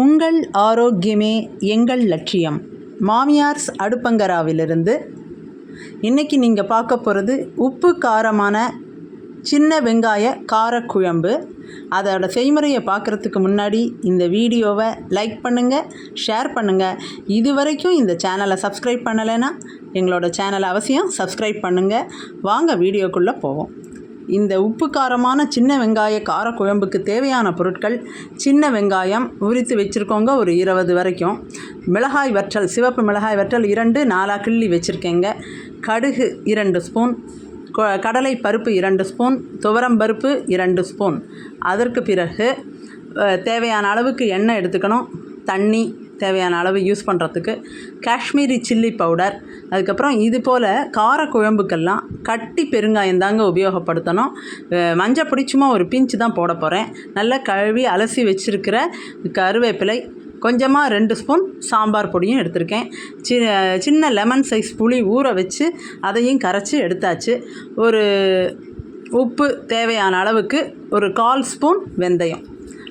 உங்கள் ஆரோக்கியமே எங்கள் லட்சியம். மாமியார்ஸ் அடுப்பங்கராவிலிருந்து இன்றைக்கி நீங்கள் பார்க்க போகிறது உப்பு காரமான சின்ன வெங்காய காரக்குழம்பு. அதோடய செய்முறையை பார்க்குறதுக்கு முன்னாடி இந்த வீடியோவை லைக் பண்ணுங்கள் ஷேர் பண்ணுங்கள் இது வரைக்கும் இந்த சேனலை சப்ஸ்கிரைப் பண்ணலைன்னா எங்களோட சேனலை அவசியம் சப்ஸ்கிரைப் பண்ணுங்கள் வாங்க வீடியோக்குள்ளே போவோம். இந்த உப்பு காரமான சின்ன வெங்காய காரக்குழம்புக்கு தேவையான பொருட்கள் சின்ன வெங்காயம் உரித்து வச்சுருக்கோங்க ஒரு இருபது வரைக்கும். மிளகாய் வற்றல் சிவப்பு மிளகாய் வற்றல் இரண்டு நாலாக கிள்ளி வச்சுருக்கேங்க. கடுகு இரண்டு ஸ்பூன் கொ- கடலை பருப்பு இரண்டு ஸ்பூன் துவரம் பருப்பு இரண்டு ஸ்பூன். அதற்கு பிறகு தேவையான அளவுக்கு எண்ணெய் எடுத்துக்கணும். தண்ணி தேவையான அளவு யூஸ் பண்ணுறதுக்கு காஷ்மீரி சில்லி பவுடர் அதுக்கப்புறம் இது போல் கார குழம்புக்கெல்லாம் கட்டி பெருங்காயம் தாங்க உபயோகப்படுத்தணும். மஞ்சள் பொடி சும்மா ஒரு பிஞ்சு தான் போட போகிறேன் நல்லா கழுவி அலசி வச்சுருக்கிற கருவேப்பிலை கொஞ்சமாக ரெண்டு ஸ்பூன் சாம்பார் பொடியும் எடுத்திருக்கேன். சி சின்ன லெமன் சைஸ் புளி ஊற வச்சு அதையும் கரைச்சி எடுத்தாச்சு. ஒரு உப்பு தேவையான அளவுக்கு ஒரு கால் ஸ்பூன் வெந்தயம்.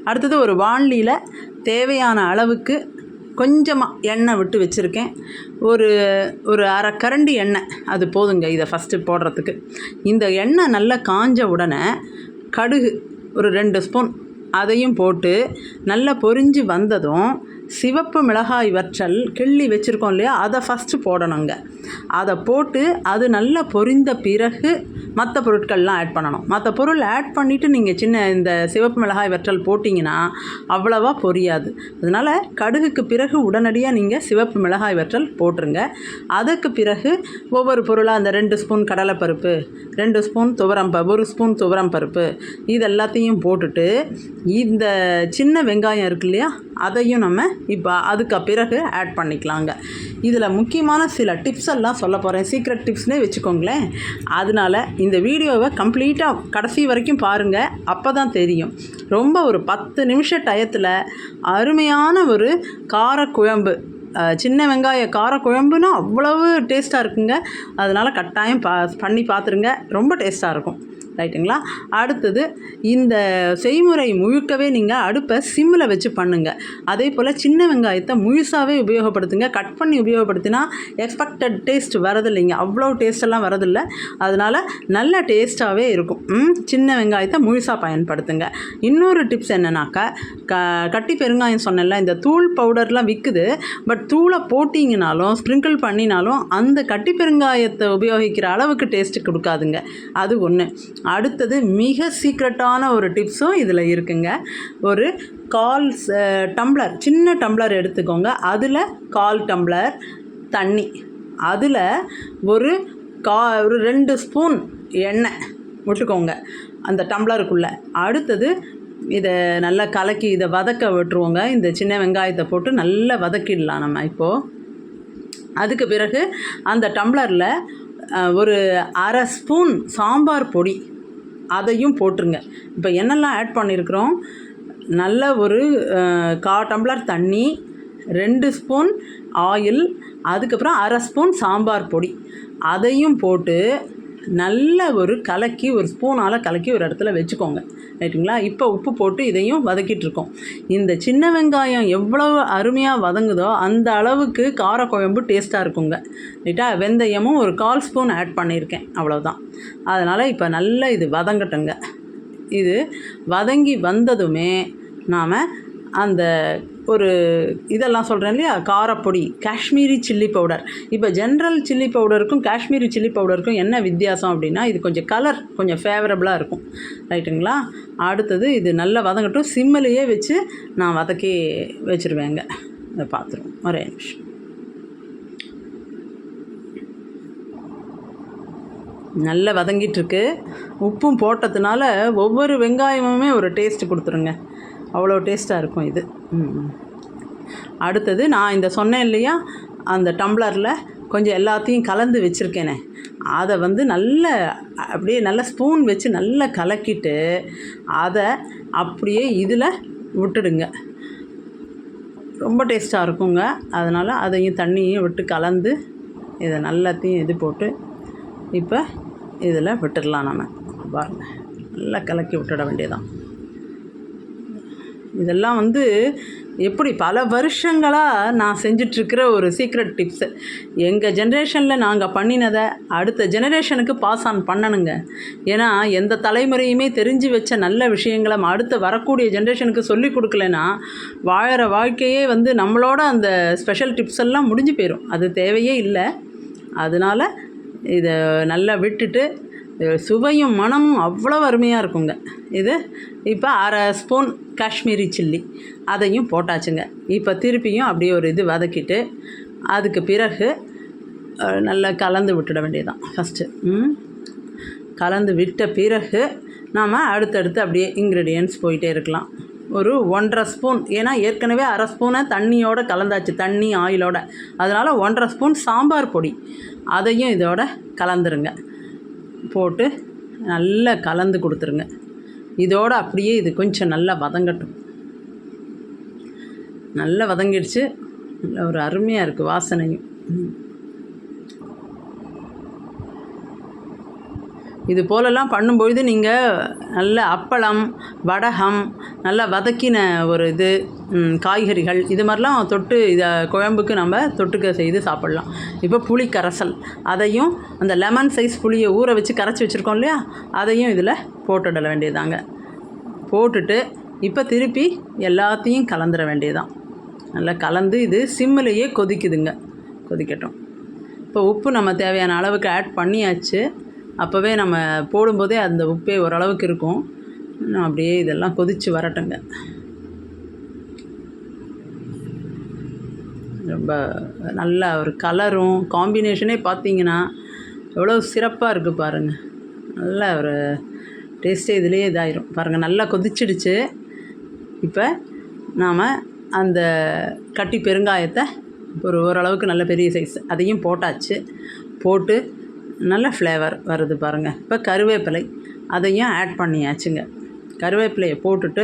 அடுத்தது ஒரு வாண்லியில் தேவையான அளவுக்கு கொஞ்சமாக எண்ணெய் விட்டு வச்சுருக்கேன். ஒரு ஒரு அரை கரண்டி எண்ணெய். அது போதுங்க இதை ஃபஸ்ட்டு போடுறதுக்கு. இந்த எண்ணெய் நல்லா காஞ்ச உடனே கடுகு ஒரு ரெண்டு ஸ்பூன் அதையும் போட்டு நல்லா பொரிஞ்சு வந்ததும் சிவப்பு மிளகாய் வற்றல் கிள்ளி வச்சுருக்கோம் இல்லையா? அதை ஃபஸ்ட்டு போடணுங்க அதை போட்டு அது நல்லா பொரிந்த பிறகு மற்ற பொருட்கள்லாம் ஆட் பண்ணணும். மற்ற பொருள் ஆட் பண்ணிவிட்டு நீங்கள் சின்ன இந்த சிவப்பு மிளகாய் வற்றல் போட்டிங்கன்னா அவ்வளவா பொரியாது. அதனால் கடுகுக்கு பிறகு உடனடியாக நீங்கள் சிவப்பு மிளகாய் வற்றல் போட்டுருங்க. அதுக்கு பிறகு ஒவ்வொரு பொருளாக அந்த ரெண்டு ஸ்பூன் கடலைப்பருப்பு ரெண்டு ஸ்பூன் துவரம் ப ஒரு ஸ்பூன் துவரம் பருப்பு இது எல்லாத்தையும் போட்டுட்டு இந்த சின்ன வெங்காயம் இருக்கு இல்லையா? அதையும் நம்ம இப்போ அதுக்கு பிறகு ஆட் பண்ணிக்கலாங்க. இதில் முக்கியமான சில டிப்ஸ் எல்லாம் சொல்ல போகிறேன் சீக்ரெட் டிப்ஸ்னே வச்சுக்கோங்களேன். அதனால இந்த வீடியோவை கம்ப்ளீட்டாக கடைசி வரைக்கும் பாருங்கள் அப்போ தான் தெரியும். ரொம்ப ஒரு பத்து நிமிஷ டயத்தில் அருமையான ஒரு காரக்குழம்பு சின்ன வெங்காய காரக்குழம்புனா அவ்வளவு டேஸ்ட்டாக இருக்குங்க. அதனால் கட்டாயம் பா பண்ணி பார்த்துருங்க. ரொம்ப டேஸ்ட்டாக இருக்கும். ரைட்டுங்களா அடுத்தது இந்த செய்முறை முழுக்கவே நீங்கள் அடுப்பை சிம்மில் வச்சு பண்ணுங்கள் அதே போல் சின்ன வெங்காயத்தை முழுசாகவே உபயோகப்படுத்துங்க. கட் பண்ணி உபயோகப்படுத்தினா எக்ஸ்பெக்டட் டேஸ்ட் வரதில்லைங்க. அவ்வளோ டேஸ்டெல்லாம் வரதில்லை. அதனால் நல்ல டேஸ்ட்டாகவே இருக்கும். ம், சின்ன வெங்காயத்தை முழுசாக பயன்படுத்துங்க. இன்னொரு டிப்ஸ் என்னன்னாக்கா க கட்டி பெருங்காயம் சொன்னேன்ல இந்த தூள் பவுடர்லாம் விற்குது பட் தூளை போட்டிங்கனாலும் ஸ்ப்ரிங்கிள் பண்ணினாலும் அந்த கட்டி பெருங்காயத்தை உபயோகிக்கிற அளவுக்கு டேஸ்ட்டு கொடுக்காதுங்க. அது ஒன்று அடுத்தது மிக சீக்ரெட்டான ஒரு டிப்ஸும் இதில் இருக்குங்க. ஒரு கால் டம்ளர் சின்ன டம்ளர் எடுத்துக்கோங்க. அதில் கால் டம்ளர் தண்ணி. அதில் ஒரு கா ஒரு ரெண்டு ஸ்பூன் எண்ணெய் விட்டுக்கோங்க அந்த டம்ளருக்குள்ளே அடுத்தது இதை நல்லா கலக்கி இதை வதக்க விட்டுருவோங்க. இந்த சின்ன வெங்காயத்தை போட்டு நல்லா வதக்கிடலாம் நம்ம இப்போது அதுக்கு பிறகு அந்த டம்ளரில் ஒரு அரை ஸ்பூன் சாம்பார் பொடி அதையும் போட்டுருங்க. இப்போ என்னெல்லாம் ஆட் பண்ணியிருக்கிறோம் நல்ல ஒரு கா டம்ளர் தண்ணி ரெண்டு ஸ்பூன் ஆயில் அதுக்கப்புறம் அரை ஸ்பூன் சாம்பார் பொடி. அதையும் போட்டு நல்ல ஒரு கலக்கி ஒரு ஸ்பூனால் கலக்கி ஒரு இடத்துல வச்சுக்கோங்க. ரைட்டுங்களா இப்போ உப்பு போட்டு இதையும் வதக்கிட்டுருக்கோம். இந்த சின்ன வெங்காயம் எவ்வளவு அருமையாக வதங்குதோ அந்த அளவுக்கு காரக்குழம்பு டேஸ்ட்டாக இருக்குங்க. ரைட்டா? வெந்தயமும் ஒரு கால் ஸ்பூன் ஆட் பண்ணியிருக்கேன். அவ்வளோதான் அதனால் இப்போ நல்லா இது வதங்கட்டுங்க. இது வதங்கி வந்ததுமே நாம் அந்த ஒரு இதெல்லாம் சொல்கிறேன் இல்லையா? காரப்பொடி காஷ்மீரி சில்லி பவுடர். இப்போ ஜென்ரல் சில்லி பவுடருக்கும் காஷ்மீரி சில்லி பவுடருக்கும் என்ன வித்தியாசம் அப்படின்னா இது கொஞ்சம் கலர் கொஞ்சம் ஃபேவரபுளாக இருக்கும். ரைட்டுங்களா அடுத்தது இது நல்லா வதங்கட்டும். சிம்மிலேயே வச்சு நான் வதக்கி வச்சுருவேங்க. இதை பார்த்துருவோம் ஒரே நிமிஷம். நல்லா வதங்கிட்டுருக்கு உப்பும் போட்டதுனால ஒவ்வொரு வெங்காயமுமே ஒரு டேஸ்ட் கொடுத்துருங்க. அவ்வளோ டேஸ்ட்டாக இருக்கும் இது. ம், அடுத்தது நான் இந்த சொன்னேன் இல்லையா? அந்த டம்ளரில் கொஞ்சம் எல்லாத்தையும் கலந்து வச்சுருக்கேனே. அதை வந்து நல்ல அப்படியே நல்ல ஸ்பூன் வச்சு நல்லா கலக்கிட்டு அதை அப்படியே இதில் விட்டுடுங்க. ரொம்ப டேஸ்ட்டாக இருக்குங்க. அதனால் அதையும் தண்ணியும் விட்டு கலந்து இதை நல்லாத்தையும் இது போட்டு இப்போ இதில் விட்டுடலாம் நம்ம பாருங்கள் நல்லா கலக்கி விட்டுட வேண்டியதான் இதெல்லாம் வந்து எப்படி பல வருஷங்களாக நான் செஞ்சிட்ருக்கிற ஒரு சீக்ரெட் டிப்ஸு எங்கள் ஜென்ரேஷனில் நாங்கள் பண்ணினதை அடுத்த ஜெனரேஷனுக்கு பாஸ் ஆன் பண்ணணுங்க. ஏன்னா எந்த தலைமுறையுமே தெரிஞ்சு வச்ச நல்ல விஷயங்களை அடுத்த வரக்கூடிய ஜென்ரேஷனுக்கு சொல்லி கொடுக்கலனா வாழற வாழ்க்கையே வந்து நம்மளோட அந்த ஸ்பெஷல் டிப்ஸ் எல்லாம் முடிஞ்சு போயிடும் அது தேவையே இல்லை. அதனால் இதை நல்லா விட்டுட்டு சுவையும் மனமும் அவ்வளோ அருமையாக இருக்குங்க. இது இப்போ அரை ஸ்பூன் காஷ்மீரி சில்லி அதையும் போட்டாச்சுங்க. இப்போ திருப்பியும் அப்படியே ஒரு இது வதக்கிட்டு அதுக்கு பிறகு நல்லா கலந்து விட்டுட வேண்டியதுதான் ஃபஸ்ட்டு ம். கலந்து விட்ட பிறகு நாம் அடுத்தடுத்து அப்படியே இன்க்ரீடியன்ட்ஸ் போயிட்டே இருக்கலாம். ஒரு ஒன்றரை ஸ்பூன் ஏன்னா ஏற்கனவே அரை ஸ்பூனை தண்ணியோட கலந்தாச்சு தண்ணி ஆயிலோட அதனால் ஒன்றரை ஸ்பூன் சாம்பார் பொடி. அதையும் இதோட கலந்துருங்க. போட்டு நல்லா கலந்து கொடுத்துருங்க. இதோடு அப்படியே இது கொஞ்சம் நல்லா வதங்கட்டும். நல்லா வதங்கிடுச்சு. நல்ல ஒரு அருமையாக இருக்குது வாசனையும். இது போலெல்லாம் பண்ணும்பொழுது நீங்கள் நல்ல அப்பளம் வடகம் நல்லா வதக்கின ஒரு இது காய்கறிகள் இது மாதிரிலாம் தொட்டு இதை குழம்புக்கு நம்ம தொட்டுக்க செய்து சாப்பிட்லாம். இப்போ புளி கரைசல் அதையும் அந்த லெமன் சைஸ் புளியை ஊற வச்சு கரைச்சி வச்சுருக்கோம் இல்லையா? அதையும் இதில் போட்டுடல வேண்டியதாங்க போட்டுட்டு இப்போ திருப்பி எல்லாத்தையும் கலந்துட வேண்டியதான் நல்லா கலந்து இது சிம்மிலேயே கொதிக்குதுங்க. கொதிக்கட்டும். இப்போ உப்பு நம்ம தேவையான அளவுக்கு ஆட் பண்ணியாச்சு. அப்போவே நம்ம போடும்போதே அந்த உப்பே ஓரளவுக்கு இருக்கும். அப்படியே இதெல்லாம் கொதித்து வரட்டுங்க ரொம்ப நல்ல ஒரு கலரும் காம்பினேஷனே பார்த்தீங்கன்னா எவ்வளோ சிறப்பாக இருக்குது பாருங்கள் நல்ல ஒரு டேஸ்ட்டே இதுலேயே இதாயிரும். பாருங்கள் நல்லா கொதிச்சிடுச்சு. இப்போ நாம் அந்த கட்டி பெருங்காயத்தை ஒரு ஓரளவுக்கு நல்ல பெரிய சைஸ் அதையும் போட்டாச்சு. போட்டு நல்ல ஃப்ளேவர் வருது பாருங்கள் இப்போ கருவேப்பிலை அதையும் ஆட் பண்ணியாச்சுங்க. கருவேப்பிலையை போட்டுட்டு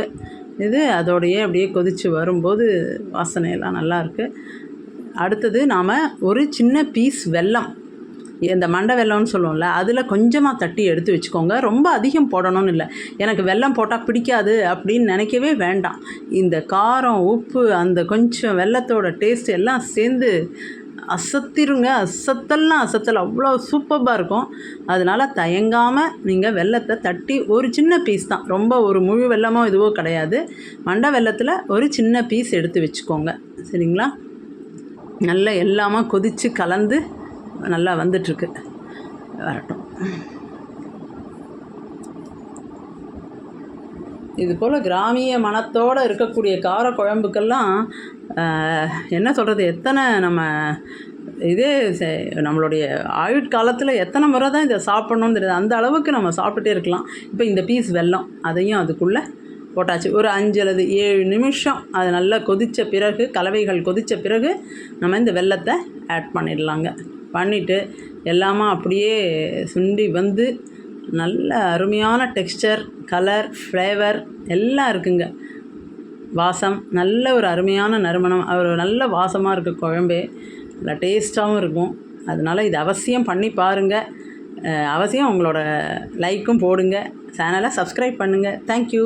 இது அதோடையே அப்படியே கொதித்து வரும்போது வாசனையெல்லாம் நல்லாயிருக்கு அடுத்தது நாம் ஒரு சின்ன பீஸ் வெல்லம். இந்த மண்டை வெல்லம்னு சொல்லுவோம்ல அதில் கொஞ்சமாக தட்டி எடுத்து வச்சுக்கோங்க. ரொம்ப அதிகம் போடணும்னு இல்லை. எனக்கு வெல்லம் போட்டால் பிடிக்காது அப்படின்னு நினைக்கவே வேண்டாம். இந்த காரம் உப்பு அந்த கொஞ்சம் வெல்லத்தோட டேஸ்ட் எல்லாம் சேர்ந்து அசத்திருங்க. அசத்தல்லாம் அசத்தல். அவ்வளோ சூப்பராக இருக்கும். அதனால் தயங்காமல் நீங்கள் வெல்லத்தை தட்டி ஒரு சின்ன பீஸ் தான். ரொம்ப ஒரு முழு வெல்லமோ இதுவோ கிடையாது. மண்டை வெல்லத்தில் ஒரு சின்ன பீஸ் எடுத்து வச்சுக்கோங்க. சரிங்களா? நல்லா எல்லாமே கொதித்து கலந்து நல்லா வந்துட்டுருக்கு. வரட்டும். இது போல் கிராமிய மனத்தோடு இருக்கக்கூடிய கார குழம்புக்கெல்லாம் என்ன சொல்கிறது எத்தனை நம்ம இதே செ- நம்மளுடைய ஆயுட்காலத்தில் எத்தனை முறை தான் இதை சாப்பிட்ணுன்னு தெரியாது. அந்த அளவுக்கு நம்ம சாப்பிட்டுட்டே இருக்கலாம். இப்போ இந்த பீஸ் வெல்லம் அதையும் அதுக்குள்ளே போட்டாச்சு. ஒரு அஞ்சு அல்லது ஏழு நிமிஷம் அது நல்லா கொதித்த பிறகு கலவைகள் கொதித்த பிறகு நம்ம இந்த வெள்ளத்தை ஆட் பண்ணிடலாங்க. பண்ணிவிட்டு எல்லாமே அப்படியே சுண்டி வந்து நல்ல அருமையான டெக்ஸ்சர் கலர் ஃப்ளேவர் எல்லாம் இருக்குங்க. வாசம் நல்ல ஒரு அருமையான நறுமணம். ஒரு நல்ல வாசமாக இருக்குது குழம்பே. நல்லா டேஸ்ட்டாகவும் இருக்கும். அதனால் இது அவசியம் பண்ணி பாருங்கள் அவசியம் உங்களோட லைக்கும் போடுங்க. சேனலை சப்ஸ்கிரைப் பண்ணுங்கள் தேங்க்யூ